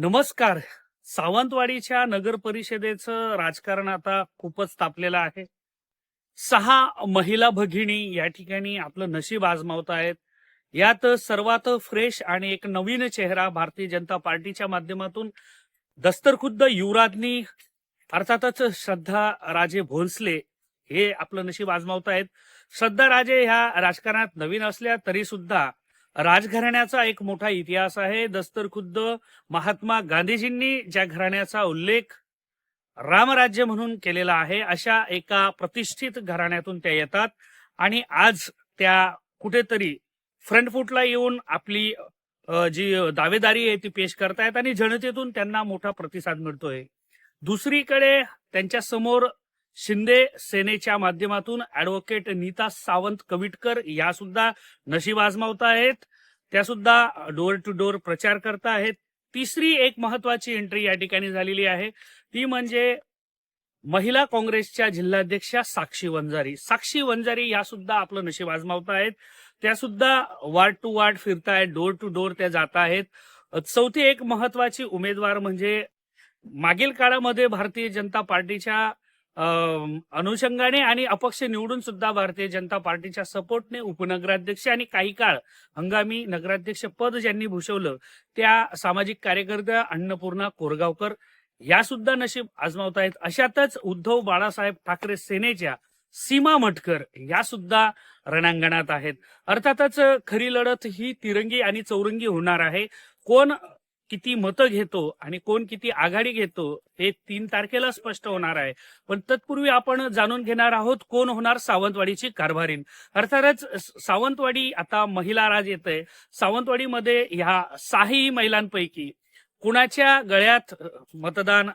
नमस्कार. सावंतवाडीच्या नगर परिषदेचं राजकारण आता खूपच तापलेलं आहे. सहा महिला भगिनी या ठिकाणी आपलं नशीब आजमावत आहेत. यात सर्वात फ्रेश आणि एक नवीन चेहरा भारतीय जनता पार्टीच्या माध्यमातून दस्तरखुद्द युवराजनी अर्थातच श्रद्धा राजे भोसले हे आपलं नशीब आजमावत आहेत. श्रद्धा राजे ह्या राजकारणात नवीन असल्या तरी सुद्धा राजघराण्याचा एक मोठा इतिहास आहे. दस्तरखुद्द महात्मा गांधीजींनी ज्या घराण्याचा उल्लेख रामराज्य म्हणून केलेला आहे अशा एका प्रतिष्ठित घराण्यातून त्या येतात. आणि आज त्या कुठेतरी फ्रंटफुटला येऊन आपली जी दावेदारी आहे ती पेश करतायत आणि जनतेतून त्यांना मोठा प्रतिसाद मिळतोय. दुसरीकडे त्यांच्यासमोर शिंदे सेनेच्या माध्यमातून ऍडव्होकेट नीता सावंत कविटकर या सुद्धा नशीब आजमावत आहेत. त्या सुद्धा डोअर टू डोअर प्रचार करत आहेत. तिसरी एक महत्वाची एंट्री या ठिकाणी झालेली आहे. ती म्हणजे महिला काँग्रेसच्या जिल्हाध्यक्षा साक्षी वंजारी. साक्षी वंजारी या सुद्धा आपलं नशीब आजमावत आहेत. त्या सुद्धा वार्ड टू वार्ड फिरतायत डोअर टू डोअर त्या जात आहेत. चौथी एक महत्वाची उमेदवार म्हणजे मागील काळामध्ये भारतीय जनता पार्टीच्या अनुषंगाने आणि अपक्ष निवडून सुद्धा भारतीय जनता पार्टीच्या सपोर्टने उपनगराध्यक्ष आणि काही काळ हंगामी नगराध्यक्ष पद ज्यांनी भूषवलं त्या सामाजिक कार्यकर्त्या अन्नपूर्णा कोरगावकर या सुद्धा नशीब आजमावत आहेत अशातच उद्धव बाळासाहेब ठाकरे सेनेच्या सीमा मटकर या सुद्धा रणांगणात आहेत. अर्थातच खरी लढत ही तिरंगी आणि चौरंगी होणार आहे. कोण किती मतं घेतो आणि कोण किती आघाडी घेतो हे तीन तारखेला स्पष्ट होणार आहे. पण तत्पूर्वी आपण जाणून घेणार आहोत कोण होणार सावंतवाडीची कारभारीन. अर्थातच सावंतवाडी आता महिला राज येत आहे सावंतवाडीमध्ये ह्या सहाही महिलांपैकी कुणाच्या गळ्यात मतदान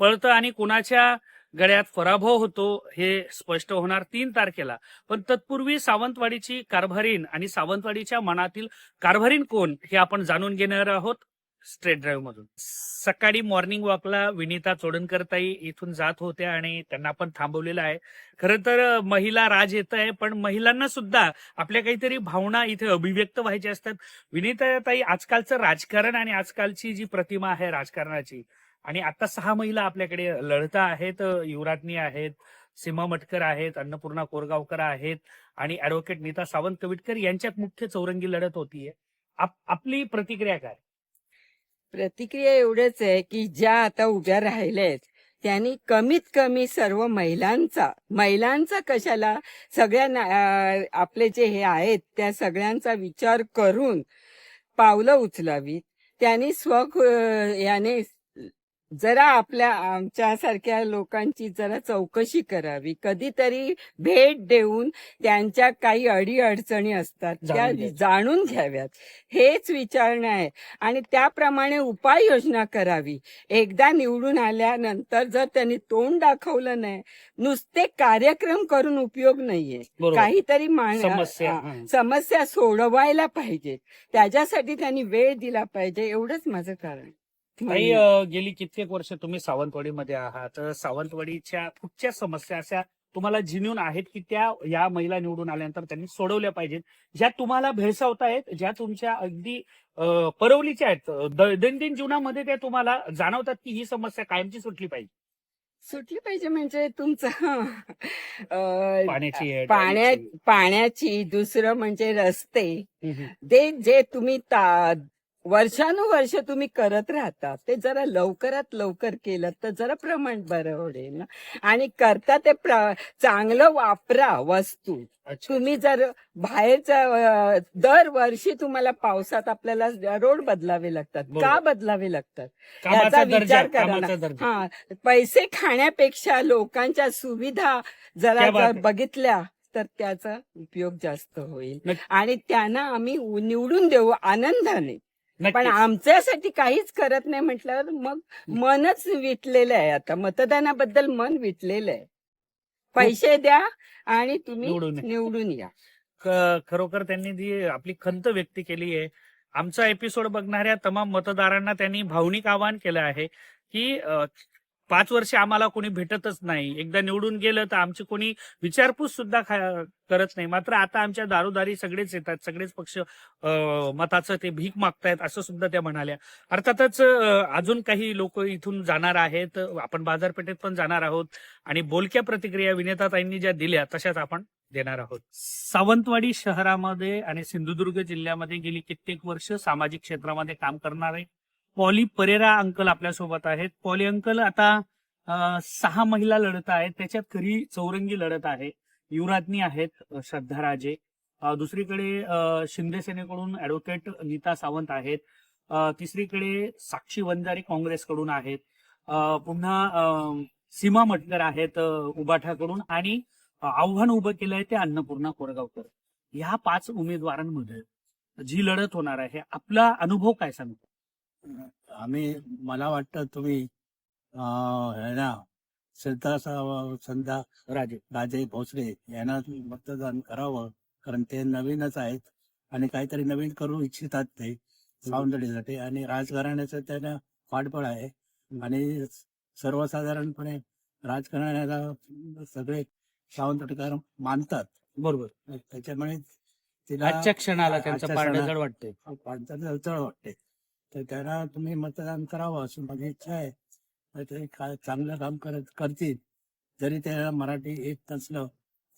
पळतं आणि कुणाच्या गळ्यात पराभव होतो हे स्पष्ट होणार तीन तारखेला. पण तत्पूर्वी सावंतवाडीची कारभारीण आणि सावंतवाडीच्या मनातील कारभारीन कोण हे आपण जाणून घेणार आहोत. स्ट्रेट ड्राईव्ह मधून. सकाळी मॉर्निंग वॉकला विनीता चोडणकरताई इथून जात होत्या आणि त्यांना पण थांबवलेलं आहे. खरं तर महिला राज येत आहे पण महिलांना सुद्धा आपल्या काहीतरी भावना इथे अभिव्यक्त व्हायच्या असतात. विनीता ताई आजकालचं राजकारण आणि आजकालची जी प्रतिमा आहे राजकारणाची आणि आता सहा महिला आपल्याकडे लढता आहेत युवराज्ञी आहेत सीमा मटकर आहेत अन्नपूर्णा कोरगावकर आहेत आणि ऍडव्होकेट नीता सावंत कविटकर यांच्यात मुख्य चौरंगी लढत होतीये. आप- आपली प्रतिक्रिया काय? प्रतिक्रिया एवढंच आहे की ज्या आता उभ्या राहिल्या आहेत त्यांनी कमीत कमी सर्व महिलांचा महिलांचा कशाला? सगळ्यांना आपले जे हे आहेत त्या सगळ्यांचा विचार करून पावलं उचलावीत. त्यांनी स्व याने जरा आपल्या आमच्यासारख्या लोकांची जरा चौकशी करावी. कधीतरी भेट देऊन त्यांच्या काही अडी अडचणी असतात त्या जाणून घ्याव्यात. हेच विचारणं आहे. आणि त्याप्रमाणे उपाययोजना करावी. एकदा निवडून आल्यानंतर जर त्यांनी तोंड दाखवलं नाही नुसते कार्यक्रम करून उपयोग नाहीये. काहीतरी समस्या सोडवायला पाहिजेत त्याच्यासाठी त्यांनी वेळ दिला पाहिजे. एवढंच माझं कारण. अ, गेली कित्येक वर्ष तुम्ही सावंतवाडीमध्ये आहात. सावंतवाडीच्या कुठच्या समस्या अशा तुम्हाला जिन्यून आहेत की त्या या महिला निवडून आल्यानंतर त्यांनी सोडवल्या पाहिजेत ज्या तुम्हाला भेळसावत आहेत ज्या तुमच्या अगदी परवलीच्या आहेत दैनंदिन जीवनामध्ये त्या तुम्हाला जाणवतात की ही समस्या कायमची सुटली पाहिजे? सुटली पाहिजे म्हणजे तुमचं पाण्याची पाण्या दुसरं म्हणजे रस्ते. ते जे तुम्ही ता- वर्षानुवर्ष तुम्ही करत राहता. ते जरा लवकरात लवकर केलं तर जरा प्रमाण बरं होईल ना. आणि करता ते चांगलं वापरा वस्तू. तुम्ही जर बाहेरचा दरवर्षी तुम्हाला पावसात आपल्याला रोड बदलावे लागतात. का बदलावे लागतात? याचा विचार करा हा पैसे खाण्यापेक्षा लोकांच्या सुविधा जरा. बघितल्या तर त्याचा उपयोग जास्त होईल. आणि त्यांना आम्ही निवडून देऊ आनंदाने. पण. आमच्यासाठी काहीच करत नाही म्हटल्यावर मग मनच विटलेलं आहे आता मतदानाबद्दल मन विटलेलं आहे पैसे द्या आणि तुम्ही निवडून या. निवडून या खरोखर त्यांनी जी आपली खंत व्यक्त केली आहे आमचा एपिसोड बघणाऱ्या तमाम मतदारांना त्यांनी भावनिक आवाहन केलं आहे की अ, पाच वर्ष आम्हाला कोणी भेटतच नाही. एकदा निवडून गेलं तर आमची कोणी विचारपूस सुद्धा करत नाही. मात्र आता आमच्या दारोदारी सगळेच येतात. सगळेच पक्ष अं, मताचं ते भीक मागतायत असं सुद्धा त्या म्हणाल्या. अर्थातच अजून काही लोक इथून जाणार आहेत. आपण बाजारपेठेत पण जाणार आहोत. आणि बोलक्या प्रतिक्रिया विनेताताईंनी ज्या दिल्या तशाच आपण देणार आहोत. सावंतवाडी शहरामध्ये आणि सिंधुदुर्ग जिल्ह्यामध्ये गेली कित्येक वर्ष सामाजिक क्षेत्रामध्ये काम करणारे पॉली परेरा अंकल आपल्यासोबत आहेत. पॉली अंकल आता सहा महिला लढत आहेत. त्याच्यात खरी चौरंगी लढत आहे. युवराज्ञी आहेत श्रद्धा राजे. दुसरीकडे शिंदे सेनेकडून ऍडव्होकेट नीता सावंत आहेत. तिसरीकडे साक्षी वंजारी काँग्रेसकडून आहेत. पुन्हा अं, सीमा मटकर आहेत उबाठाकडून आणि आव्हान उभं केलं आहे ते अन्नपूर्णा कोरगावकर. ह्या पाच उमेदवारांमध्ये जी लढत होणार आहे आपला अनुभव काय सांगतो? आम्ही मला वाटतं तुम्ही अं, ह्यांना श्रद्धा सा- संध्या राजे राजे भोसले यांना मतदान करावं कारण ते नवीनच आहेत आणि काहीतरी नवीन करू इच्छितात ते सावंतवाडीसाठी आणि राजघराण्याचं त्यांना पाठबळ आहे. आणि सर्वसाधारणपणे राजकारणाला सगळे सावंतवाडीकर मानतात. बरोबर. त्याच्यामुळे तिला क्षणाला त्यांचं जळ वाटते तर त्यांना तुम्ही मतदान करावं असं माझी इच्छा आहे. तर ते काय चांगलं काम करत करतील. जरी त्याला मराठी येत नसलं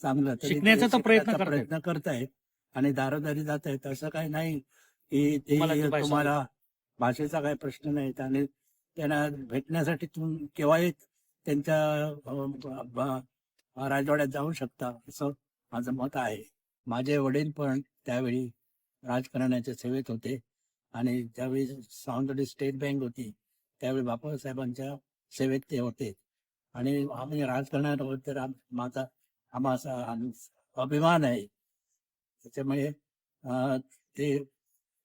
चांगलं तरी शिकण्याचा तर प्रयत्न करतायत. प्रयत्न करतायत आणि दारोदारी जात आहेत असं काही नाही की ते तुम्हाला ती भाषा- तुम्हाला भाषेचा काही प्रश्न नाही. आणि त्यांना भेटण्यासाठी तुम्ही केव्हाही त्यांच्या अं, ब- ब- राजवाड्यात जाऊ शकता असं माझं मत आहे. माझे वडील पण त्यावेळी राजकारणाच्या सेवेत होते. आणि ज्यावेळी सावंतवाडी स्टेट बँक होती त्यावेळी बाबासाहेबांच्या सेवेत ते होते. आणि आम्ही राजकारणाबद्दल आम- माझा आम्हाला अभिमान आहे. त्याच्यामुळे ते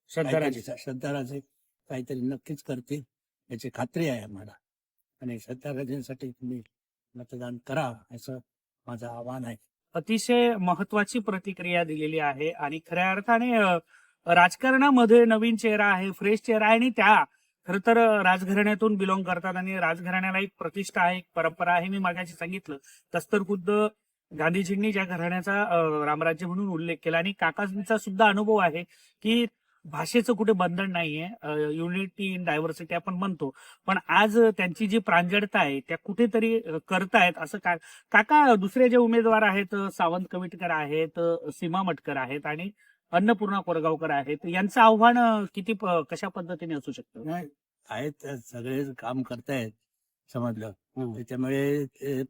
श्रद्धा राजे काहीतरी श्रद्धाराजे काहीतरी नक्कीच करतील याची खात्री आहे आम्हाला. आणि श्रद्धाराजेंसाठी तुम्ही मतदान करा असं माझं आव्हान आहे. अतिशय महत्वाची प्रतिक्रिया दिलेली आहे आणि खऱ्या अर्थाने राजकारणामध्ये नवीन चेहरा आहे फ्रेश चेहरा आहे आणि त्या खर तर राजघराण्यातून बिलॉंग करतात आणि राजघराण्याला एक प्रतिष्ठा आहे एक परंपरा आहे. मी मागाशी सांगितलं तस तर खुद्द गांधीजींनी ज्या घराण्याचा रामराज्य म्हणून उल्लेख केला आणि काकांचा सुद्धा अनुभव आहे की भाषेचं कुठे बंधन नाहीये. युनिटी इन डायव्हर्सिटी आपण म्हणतो. पण आज त्यांची जी प्रांजळता आहे त्या कुठेतरी करतायत असं का काका दुसरे जे उमेदवार आहेत सावंत कविटकर आहेत सीमा मटकर आहेत आणि अन्नपूर्णा कोरगावकर आहेत. यांचं आव्हान किती कशा पद्धतीने असू शकतं? नाही आहेत सगळे काम करतायत समजलं. हम्म. त्याच्यामुळे ते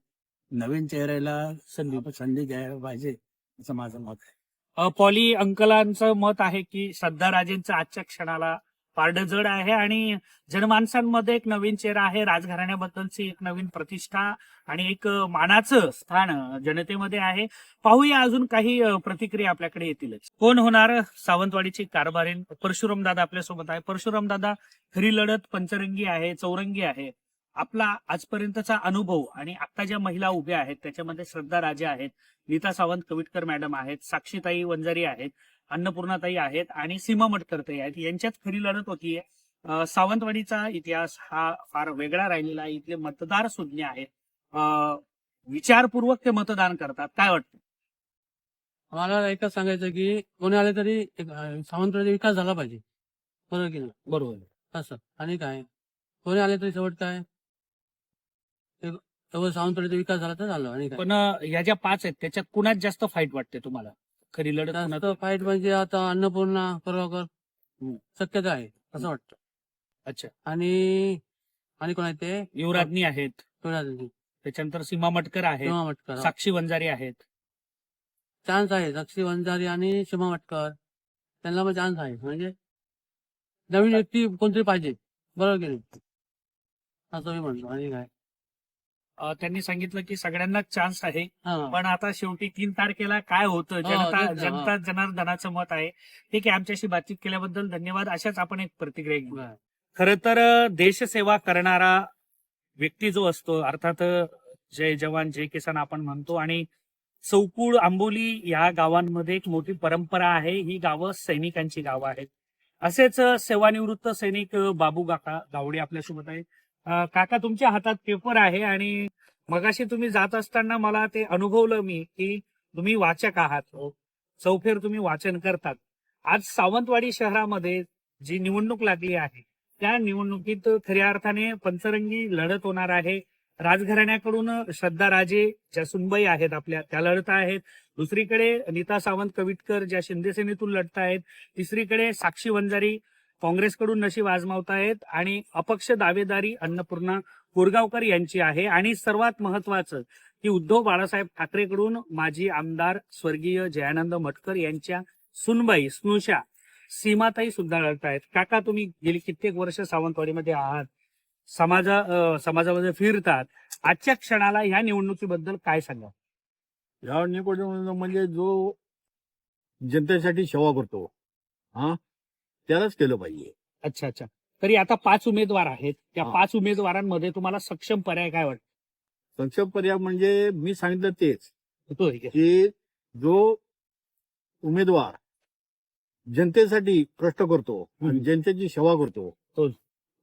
नवीन चेहऱ्याला संधी. संधी द्यायला पाहिजे असं माझं मत आहे. पॉली अंकलांचं मत आहे की श्रद्धा राजेंचं आजच्या क्षणाला पारडं जड आहे आणि जनमानसांमध्ये एक नवीन चेहरा आहे. राजघराण्याबद्दलची एक नवीन प्रतिष्ठा आणि एक मानाचं स्थान जनतेमध्ये आहे. पाहूया अजून काही प्रतिक्रिया आपल्याकडे येतीलच. कोण होणार सावंतवाडीची कारभारीन परशुराम दादा आपल्यासोबत आहे. परशुराम दादा खरी लढत पंचरंगी आहे चौरंगी आहे. आपला आजपर्यंतचा अनुभव आणि आता ज्या महिला उभ्या आहेत त्याच्यामध्ये श्रद्धा राजे आहेत. नीता सावंत कविटकर मॅडम आहेत. साक्षीताई वंजारी आहेत. अन्नपूर्णाताई आहेत आणि सीमा मटकरताई आहेत. यांच्यात खरी लढत होतीये. अं, सावंतवाडीचा इतिहास हा फार वेगळा राहिलेला आहे. इथले मतदार सुज्ञ आहेत. विचारपूर्वक ते मतदान करतात. काय वाटतं? मला एकच सांगायचं की कोणी आले तरी सावंतवाडीचा विकास झाला पाहिजे. बरोबर की नाही? बरोबर. असं. आणि काय? कोणी आले तरी शेवट काय? सावंतवाडीचा विकास झाला तर झालं. आणि पण अं, या ज्या पाच आहेत त्याच्यात कुणात जास्त फाईट वाटते तुम्हाला? खरी लढत जास्त कुणात फाईट म्हणजे आता अन्नपूर्णा हम्म. शक्यता आहे असं वाटतं. अच्छा. आणि आणि कोण आहे ते? युवराज्ञी आहेत? त्याच्यानंतर सीमा मटकर आहेत. सीमा मटकर साक्षी वंजारी आहेत. चान्स आहे साक्षी वंजारी आणि सीमा मटकर. त्यांना पण चान्स आहे म्हणजे नवीन व्यक्ती कोणतरी पाहिजे. बरोबर की नाही? असं मी म्हणतो आणि काय? त्यांनी सांगितलं की सगळ्यांना चान्स आहे. पण आता शेवटी तीन तारखेला काय होतं? जनता जनता जनार्दनाचं मत आहे. ठीक आहे आमच्याशी बातचीत केल्याबद्दल धन्यवाद. अशाच आपण एक प्रतिक्रिया घेऊ. खर तर देशसेवा करणारा व्यक्ती जो असतो अर्थात जय जवान जय किसान आपण म्हणतो आणि चौकूळ आंबोली या गावांमध्ये एक मोठी परंपरा आहे. ही गावं सैनिकांची गावं आहेत. असेच सेवानिवृत्त सैनिक बाबू काका गावडे आपल्यासोबत आहे अं, काका तुमच्या हातात पेपर आहे आणि मगाशी तुम्ही जात असताना मला ते अनुभवलं मी की तुम्ही वाचक आहात. चौफेर तुम्ही वाचन करतात. आज सावंतवाडी शहरामध्ये जी निवडणूक लागली आहे त्या निवडणुकीत खऱ्या अर्थाने पंचरंगी लढत होणार आहे. राजघराण्याकडून श्रद्धा राजे ज्या सुनबाई आहेत आपल्या त्या लढत आहेत. दुसरीकडे नीता सावंत कविटकर ज्या शिंदे सेनेतून लढत आहेत. तिसरीकडे साक्षी वंजारी काँग्रेसकडून नशीब आजमावत आहेत आणि अपक्ष दावेदारी अन्नपूर्णा कोरगावकर यांची आहे. आणि सर्वात महत्वाचं की उद्धव बाळासाहेब ठाकरेकडून माजी आमदार स्वर्गीय जयानंद मटकर यांच्या सुनबाई स्नुषा सीमाताई सुद्धा लढत आहेत काका तुम्ही गेली कित्येक वर्ष सावंतवाडीमध्ये आहात. समाजा समाजामध्ये फिरतात. आजच्या क्षणाला ह्या निवडणुकीबद्दल काय सांगा? या निवडणूक म्हणजे जो जनतेसाठी सेवा करतो हा त्यालाच केलं पाहिजे. अच्छा अच्छा. तरी आता पाच उमेदवार आहेत. त्या हा. पाच उमेदवारांमध्ये तुम्हाला सक्षम पर्याय काय वाटतो? सक्षम पर्याय म्हणजे मी सांगितलं तेच. का? की जो उमेदवार जनतेसाठी कष्ट करतो आणि हम्म. जनतेची सेवा करतो तोच.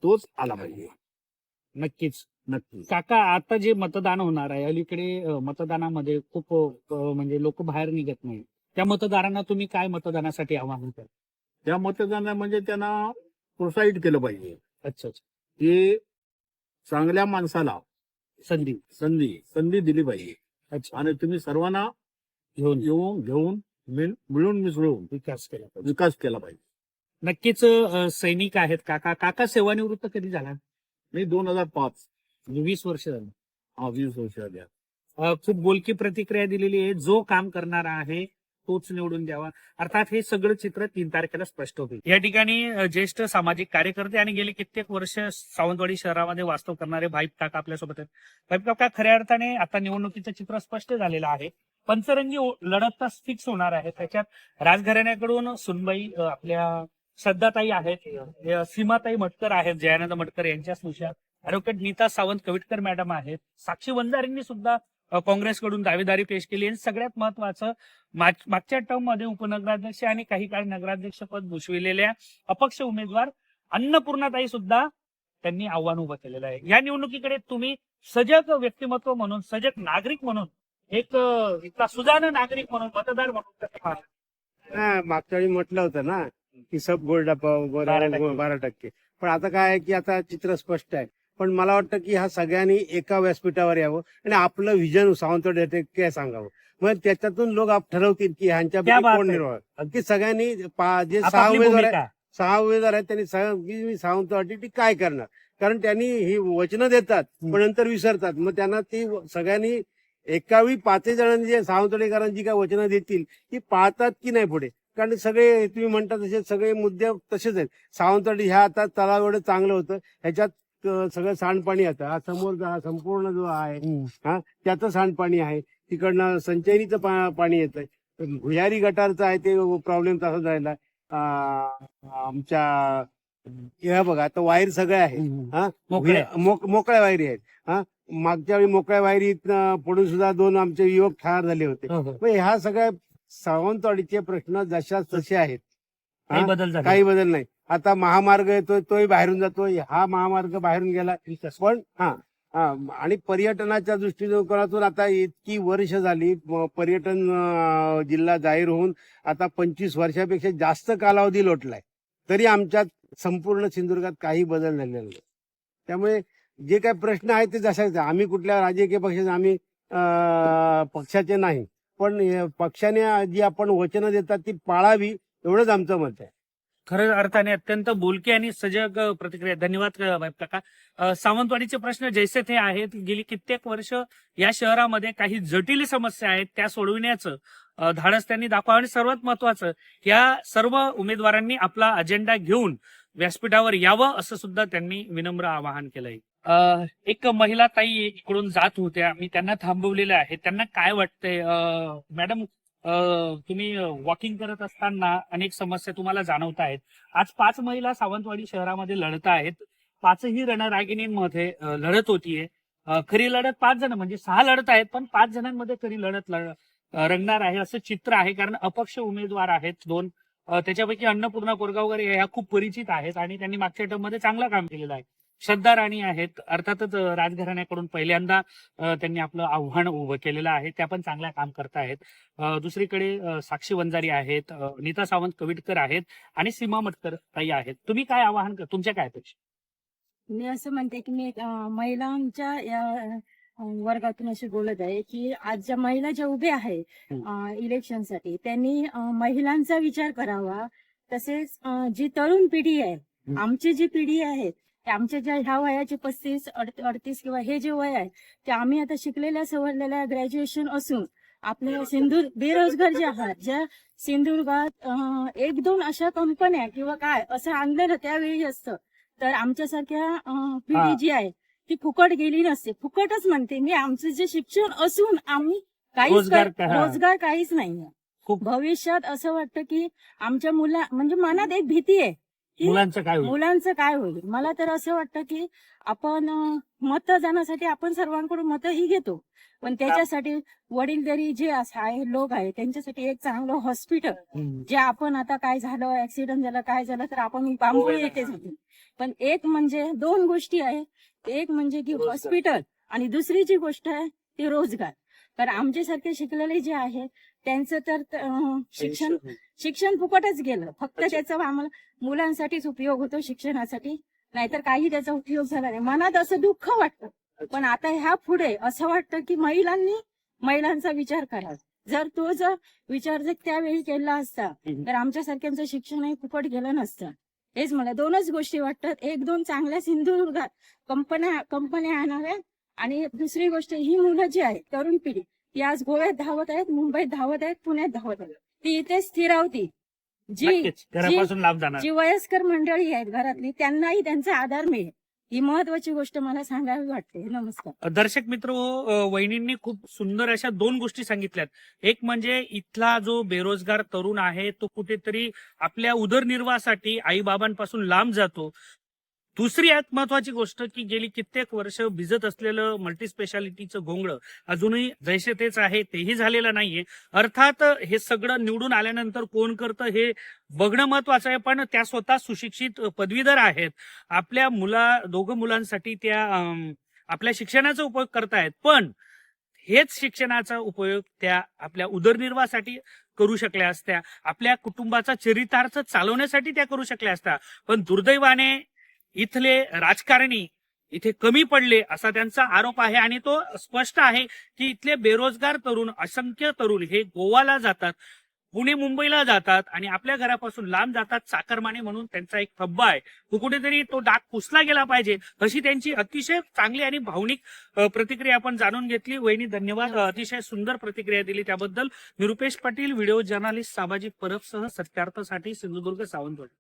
तोच आला पाहिजे. नक्कीच. नक्की काका आता जे मतदान होणार आहे अलीकडे अं, मतदानामध्ये खूप अं, म्हणजे लोक बाहेर निघत नाही त्या मतदारांना तुम्ही काय मतदानासाठी आवाहन करा त्या मतदाना म्हणजे त्यांना प्रोत्साहित केलं पाहिजे. अच्छा अच्छा. की चांगल्या माणसाला संधी. संधी संधी दिली पाहिजे. अच्छा. आणि तुम्ही सर्वांना घेऊन येऊन घेऊन मिळ- मिळून मिसळून विकास केला पाहिजे. विकास केला पाहिजे. नक्कीच अं, सैनिक आहेत. काका काका सेवानिवृत्त कधी झाला? मी दोन हजार पाच. म्हणजे वीस वर्ष झाली. हा वीस वर्ष आल्या अ, खूप बोलकी प्रतिक्रिया दिलेली आहे. जो काम करणारा आहे तोच निवडून द्यावा. अर्थात हे सगळं चित्र तीन तारखेला स्पष्ट होईल. या ठिकाणी ज्येष्ठ सामाजिक कार्यकर्ते आणि गेली कित्येक वर्ष सावंतवाडी शहरामध्ये वास्तव करणारे भाईप काका आपल्यासोबत आहेत. भाईप काका खऱ्या अर्थाने आता निवडणुकीचं चित्र स्पष्ट झालेलं आहे. पंचरंगी लढत तर फिक्स होणार आहे. त्याच्यात राजघराण्याकडून सुनबाई आपल्या श्रद्धाताई आहेत. सीमाताई मटकर आहेत जयानंद मटकर यांच्या सुशा ऍडव्होकेट नीता सावंत कविटकर मॅडम आहेत. साक्षी वंजारींनी सुद्धा काँग्रेसकडून दावेदारी पेश केली आणि सगळ्यात महत्वाचं माग- मागच्या टर्ममध्ये उपनगराध्यक्ष आणि काही काळ नगराध्यक्ष पद भूषविलेल्या अपक्ष उमेदवार अन्नपूर्णाताई सुद्धा त्यांनी आव्हान उभं केलेलं आहे. या निवडणुकीकडे तुम्ही सजग व्यक्तिमत्व म्हणून सजग नागरिक म्हणून एक इथला सुजाण नागरिक म्हणून मतदार म्हणून मागच्या वेळी म्हटलं होतं ना की सब गोल्ड बारा टक्के. बारा टक्के. पण आता काय आहे की आता चित्र स्पष्ट आहे. पण मला वाटतं की हा सगळ्यांनी एका व्यासपीठावर यावं आणि आपलं विजन सावंतवाडी काय सांगावं. मग त्याच्यातून लोक आप ठरवतील की ह्यांच्या कोण. निर्वळ की सगळ्यांनी जे सहा उमेदवार आहेत सहा उमेदवार आहेत त्यांनी की मी सावंतवाडी ती काय करणार? कारण त्यांनी ही वचनं देतात पण नंतर विसरतात. मग त्यांना ती सगळ्यांनी एकावेळी पाचही जणांनी जे सावंतवाडीकरांची काय वचनं देतील ती पाळतात की नाही पुढे? कारण सगळे तुम्ही म्हणता तसे सगळे मुद्दे तसेच आहेत. सावंतवाडी ह्या आता तलाव एवढं चांगलं होतं. ह्याच्यात सगळं सांडपाणी येतं हा समोरचा हा संपूर्ण जो आहे हा त्याचं सांडपाणी आहे. तिकडनं संचयनीचं पा- पाणी येतंय. भुयारी गटारचं आहे ते प्रॉब्लेम राहिला. अं, आमच्या हे बघा आता वायर सगळे आहे. हा? मोकळे. भुया- मोक- मोकळ्या वायरी आहेत. हा? मागच्या वेळी मोकळ्या वायरीत पडून सुद्धा दोन आमचे युवक ठार झाले होते. हो, हो. मग ह्या सगळ्या सावंतवाडीचे प्रश्न जशा तसे आहेत. काही? बदल झाले. काही बदल नाही. आता महामार्ग येतोय तोही बाहेरून जातोय. हा महामार्ग बाहेरून गेला. पण हा हा आणि पर्यटनाच्या दृष्टिकोनातून आता इतकी वर्ष झाली पर्यटन जिल्हा जाहीर होऊन आता पंचवीस वर्षापेक्षा जास्त कालावधी लोटलाय. तरी आमच्यात संपूर्ण सिंधुदुर्गात काही बदल झालेला नाही. त्यामुळे जे काही प्रश्न आहेत ते जशाच आहे. आम्ही कुठल्या राजकीय पक्षाचे आम्ही पक्षाचे नाही. पण पक्षाने जी आपण वचनं देतात ती पाळावी एवढंच आमचं मत आहे. खरं अर्थाने अत्यंत बोलकी आणि सजग प्रतिक्रिया. धन्यवाद काका. सावंतवाडीचे प्रश्न जैसे ते आहेत गेली कित्येक वर्ष या शहरामध्ये काही जटिल समस्या आहेत त्या सोडविण्याचं धाडस त्यांनी दाखवा आणि सर्वात महत्वाचं या सर्व उमेदवारांनी आपला अजेंडा घेऊन व्यासपीठावर यावं असं सुद्धा त्यांनी विनम्र आवाहन केलंय. एक महिला ताई इकडून जात होत्या. मी त्यांना थांबवलेलं आहे. त्यांना काय वाटतंय? मॅडम तुम्ही वॉकिंग करत असताना अनेक समस्या तुम्हाला जाणवत आहेत आज पाच महिला सावंतवाडी शहरामध्ये लढत आहेत पाचही रणरागिणींमध्ये लढत होतीये. खरी लढत पाच जण म्हणजे सहा लढत आहेत पण पाच जणांमध्ये खरी लढत रंगणार आहे असं चित्र आहे कारण अपक्ष उमेदवार आहेत दोन. त्याच्यापैकी अन्नपूर्णा कोरगावकर ह्या खूप परिचित आहेत आणि त्यांनी मागच्या टर्ममध्ये चांगलं काम केलेलं आहे. श्रद्धा राणी आहेत. अर्थातच राजघराण्याकडून पहिल्यांदा त्यांनी आपलं आव्हान उभं केलेलं आहे. त्या पण चांगल्या काम करत आहेत. दुसरीकडे साक्षी वंजारी आहेत नीता सावंत कविटकर आहेत आणि सीमा मटकर ताई आहेत. तुम्ही काय आवाहन कर- तुमच्या काय अपेक्षा? मी असं म्हणते की मी महिलांच्या या वर्गातून अशी बोलत आहे की आज ज्या महिला ज्या उभ्या आहे इलेक्शनसाठी त्यांनी महिलांचा विचार करावा. तसेच जी तरुण पिढी आहे. आमची जी पिढी आहे आमच्या ज्या ह्या वयाचे पस्तीस अड- अडतीस किंवा हे जे वय आहे ते आम्ही आता शिकलेल्या सवरलेल्या ग्रॅज्युएशन असून आपल्या सिंधू बेरोजगार जे आहात ज्या सिंधुदुर्गात एक दोन अशा कंपन्या किंवा काय असं आणलेलं त्यावेळी असतं तर आमच्यासारख्या. पिढी जी आहे ती फुकट गेली नसते. फुकटच म्हणते मी आमचं जे शिक्षण असून आम्ही काहीच रोजगार काहीच नाहीये. खूप- भविष्यात असं वाटतं की आमच्या मुला म्हणजे मनात एक भीती आहे. की मुलांचं काय होईल? मुलांचं काय होईल? मला तर असं वाटतं की आपण मत जाण्यासाठी आपण सर्वांकडून मतही घेतो. पण त्याच्यासाठी वडीलधारी जे असं आहे लोक आहे त्यांच्यासाठी एक चांगलं हॉस्पिटल. जे आपण आता काय झालं ऍक्सिडेंट झालं काय झालं तर आपण बांबू येते झाली पण एक म्हणजे दोन गोष्टी आहे. एक म्हणजे की हॉस्पिटल आणि दुसरी जी गोष्ट आहे ती रोजगार. तर आमच्यासारखे शिकलेले जे आहे त्यांचं तर शिक्षण शिक्षण फुकटच गेलं. फक्त त्याचा आम्हाला मुलांसाठीच उपयोग होतो शिक्षणासाठी. नाहीतर काही त्याचा उपयोग झाला नाही. मनात असं दुःख वाटतं. पण आता ह्या पुढे असं वाटतं की महिलांनी महिलांचा विचार करावा. जर तो जर विचार जर त्यावेळी केला असता. तर आमच्यासारख्यांचं शिक्षणही फुकट गेलं नसतं. हेच मला दोनच गोष्टी वाटतात. एक दोन चांगल्या सिंधुदुर्गात कंपन्या कंपन्या आणाव्या. आणि दुसरी गोष्ट ही मुलं जी आहेत तरुण पिढी ती आज गोव्यात धावत आहेत मुंबईत धावत आहेत पुण्यात धावत आहेत. ती इथे स्थिरावती जी नक्कीच घरापासून लांब जाणार. जी वयस्कर मंडळी आहेत घरातली त्यांनाही त्यांचा आधार मिळेल. ही महत्वाची गोष्ट मला सांगावी वाटते. नमस्कार. दर्शक मित्र हो, वहिनींनी खूप सुंदर अशा दोन गोष्टी सांगितल्यात. एक म्हणजे इथला जो बेरोजगार तरुण आहे तो कुठेतरी आपल्या उदरनिर्वाहासाठी आई बाबांपासून लांब जातो. दुसरी एक महत्वाची गोष्ट की गेली कित्येक वर्ष भिजत असलेलं मल्टीस्पेशालिटीचं घोंगड अजूनही जैसे तेच आहे तेही झालेलं नाहीये. अर्थात हे सगळं निवडून आल्यानंतर कोण करतं हे बघणं महत्वाचं आहे पण त्या स्वतः सुशिक्षित पदवीधर आहेत. आपल्या मुला दोघं मुलांसाठी त्या आपल्या शिक्षणाचा उपयोग करतायत पण हेच शिक्षणाचा उपयोग त्या आपल्या उदरनिर्वाहासाठी करू शकल्या असत्या. आपल्या कुटुंबाचा चरितार्थ चालवण्यासाठी त्या करू शकल्या असत्या. पण दुर्दैवाने इथले राजकारणी इथे कमी पडले असा त्यांचा आरोप आहे आणि तो स्पष्ट आहे की इथले बेरोजगार तरुण असंख्य तरुण हे गोवाला जातात पुणे मुंबईला जातात आणि आपल्या घरापासून लांब जातात चाकरमाने म्हणून त्यांचा एक थब्बा आहे. तो कुठेतरी तो डाग पुसला गेला पाहिजे अशी त्यांची अतिशय चांगली आणि भावनिक प्रतिक्रिया आपण जाणून घेतली. वहिनी धन्यवाद. अतिशय सुंदर प्रतिक्रिया दिली त्याबद्दल. निरुपेश पाटील व्हिडिओ जर्नालिस्ट सामाजिक परबसह सत्यार्थासाठी सिंधुदुर्ग सावंतवाडी.